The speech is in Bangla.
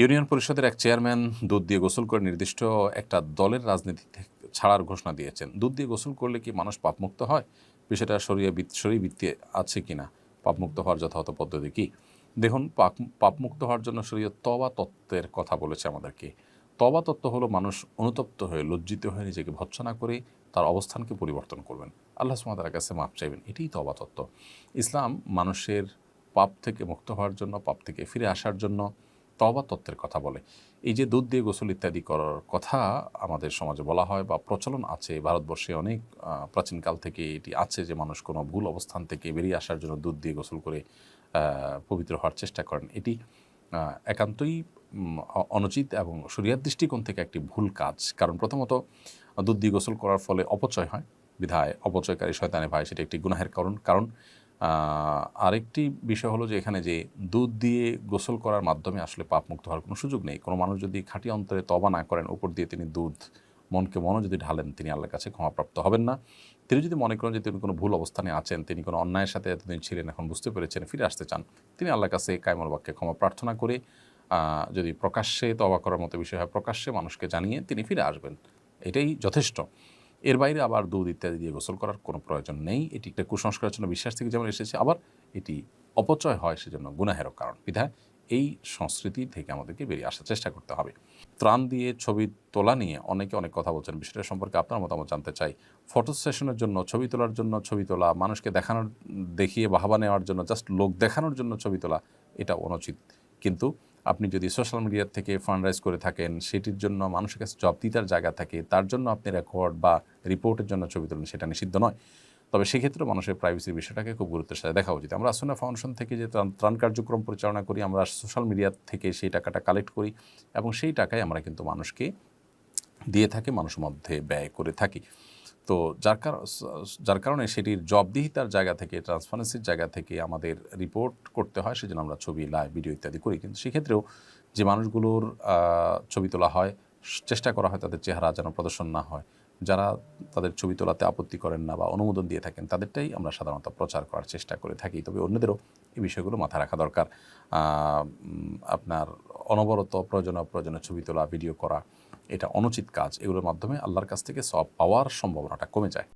ইউনিয়ন পরিষদের এক চেয়ারম্যান দুধ দিয়ে গোসল করে নির্দিষ্ট একটা দলের রাজনীতি ছাড়ার ঘোষণা দিয়েছেন। দুধ দিয়ে গোসল করলে কি মানুষ পাপমুক্ত হয়? বিষয়টা সরিয়ে সরিয়ে বৃত্তি আছে কি না পাপমুক্ত হওয়ার যথাযথ পদ্ধতি কী? দেখুন, পাপ পাপমুক্ত হওয়ার জন্য শরীয় তবা তত্ত্বের কথা বলেছে আমাদেরকে। তবা তত্ত্ব হলো মানুষ অনুতপ্ত হয়ে, লজ্জিত হয়ে নিজেকে ভৎসনা করে তার অবস্থানকে পরিবর্তন করবেন। আল্লাহ সুমাতার কাছে মাপ চাইবেন, এটাই তবা তত্ত্ব। ইসলাম মানুষের পাপ থেকে মুক্ত হওয়ার জন্য, পাপ থেকে ফিরে আসার জন্য তবা তত্ত্বের কথা বলে। এই যে দুধ দিয়ে গোসল ইত্যাদি করার কথা আমাদের সমাজে বলা হয় বা প্রচলন আছে, ভারতবর্ষে অনেক প্রাচীনকাল থেকে এটি আছে যে মানুষ কোনো ভুল অবস্থান থেকে বেরিয়ে আসার জন্য দুধ দিয়ে গোসল করে পবিত্র হওয়ার চেষ্টা করেন। এটি একান্তই অনুচিত এবং শরিয়ার দৃষ্টিকোণ থেকে একটি ভুল কাজ। কারণ প্রথমত, দুধ দিয়ে গোসল করার ফলে অপচয় হয়, বিধায় অপচয়কারী শয়তানে ভাই সেটি একটি গুনাহের কারণ। কারণ আরেকটি বিষয় হলো যে এখানে যে দুধ দিয়ে গোসল করার মাধ্যমে আসলে পাপ মুক্ত হওয়ার কোনো সুযোগ নেই। কোনো মানুষ যদি খাঁটি অন্তরে তবা না করেন, উপর দিয়ে তিনি দুধ, মনকে মনও যদি ঢালেন, তিনি আল্লাহর কাছে ক্ষমাপ্রাপ্ত হবেন না। তিনি যদি মনে করেন যে তিনি কোনো ভুল অবস্থানে আছেন, তিনি কোনো অন্যায়ের সাথে এতদিন ছিলেন, এখন বুঝতে পেরেছেন, ফিরে আসতে চান, তিনি আল্লাহর কাছে কায়মল বাক্যে ক্ষমা প্রার্থনা করে যদি প্রকাশ্যে তবা করার মতো বিষয় হয়, প্রকাশ্যে মানুষকে জানিয়ে তিনি ফিরে আসবেন। এটাই যথেষ্ট। এর বাইরে আবার দুধ ইত্যাদি দিয়ে গোসল করার কোনো প্রয়োজন নেই। এটি একটা কুসংস্কারের জন্য বিশ্বাস থেকে যেমন এসেছে, আবার এটি অপচয় হয় সেজন্য গুনাহেরও কারণ। বিধায় এই সংস্কৃতি থেকে আমাদেরকে বেরিয়ে আসার চেষ্টা করতে হবে। ত্রাণ দিয়ে ছবি তোলা নিয়ে অনেকে অনেক কথা বলছেন। বিষয়টা সম্পর্কে আপনার মতামত জানতে চাই। ফটো সেশনের জন্য, ছবি তোলার জন্য ছবি তোলা, মানুষকে দেখানোর, দেখিয়ে বাহাবা নেওয়ার জন্য জাস্ট লোক দেখানোর জন্য ছবি তোলা, এটা অনুচিত। কিন্তু আপনি যদি সোশ্যাল মিডিয়ার থেকে ফান্ড রাইজ করে থাকেন, সেটির জন্য মানুষের কাছে জবাবদিহিতার জায়গা থাকে, তার জন্য আপনি রেকর্ড বা রিপোর্টের জন্য ছবি তোলেন, সেটা নিষিদ্ধ নয়। তবে সেক্ষেত্রে মানুষের প্রাইভেসির বিষয়টাকে খুব গুরুত্বের সাথে দেখা উচিত। আমরা আসনা ফাউন্ডেশন থেকে যে ত্রাণ- ত্রাণ কার্যক্রম পরিচালনা করি, আমরা সোশ্যাল মিডিয়া থেকে সেই টাকাটা কালেক্ট করি এবং সেই টাকায় আমরা কিন্তু মানুষকে দিয়ে থাকি, মানুষের মধ্যে ব্যয় করে থাকি। তো যার কারণ যার কারণে সেটির জবদিহিতার জায়গা থেকে ট্রান্সপারেন্সির জায়গা থেকে আমাদের রিপোর্ট করতে হয়, সেজন্য আমরা ছবি লাইভ ভিডিও ইত্যাদি করি। কিন্তু সেক্ষেত্রেও যে মানুষগুলোর ছবি তোলা হয় চেষ্টা করা হয় তাদের চেহারা যেন প্রদর্শন না হয়। যারা তাদের ছবি তোলাতে আপত্তি করেন না বা অনুমোদন দিয়ে থাকেন, তাদেরটাই আমরা সাধারণত প্রচার করার চেষ্টা করে থাকি। তবে অন্যদেরও এই বিষয়গুলো মাথায় রাখা দরকার। আপনার অনবরত প্রয়োজন অপ্রয়োজনে ছবি তোলা, ভিডিও করা, এটা অনুচিত কাজ। এগুলোর মাধ্যমে আল্লাহর কাছ থেকে সব পাওয়ার সম্ভাবনাটা কমে যায়।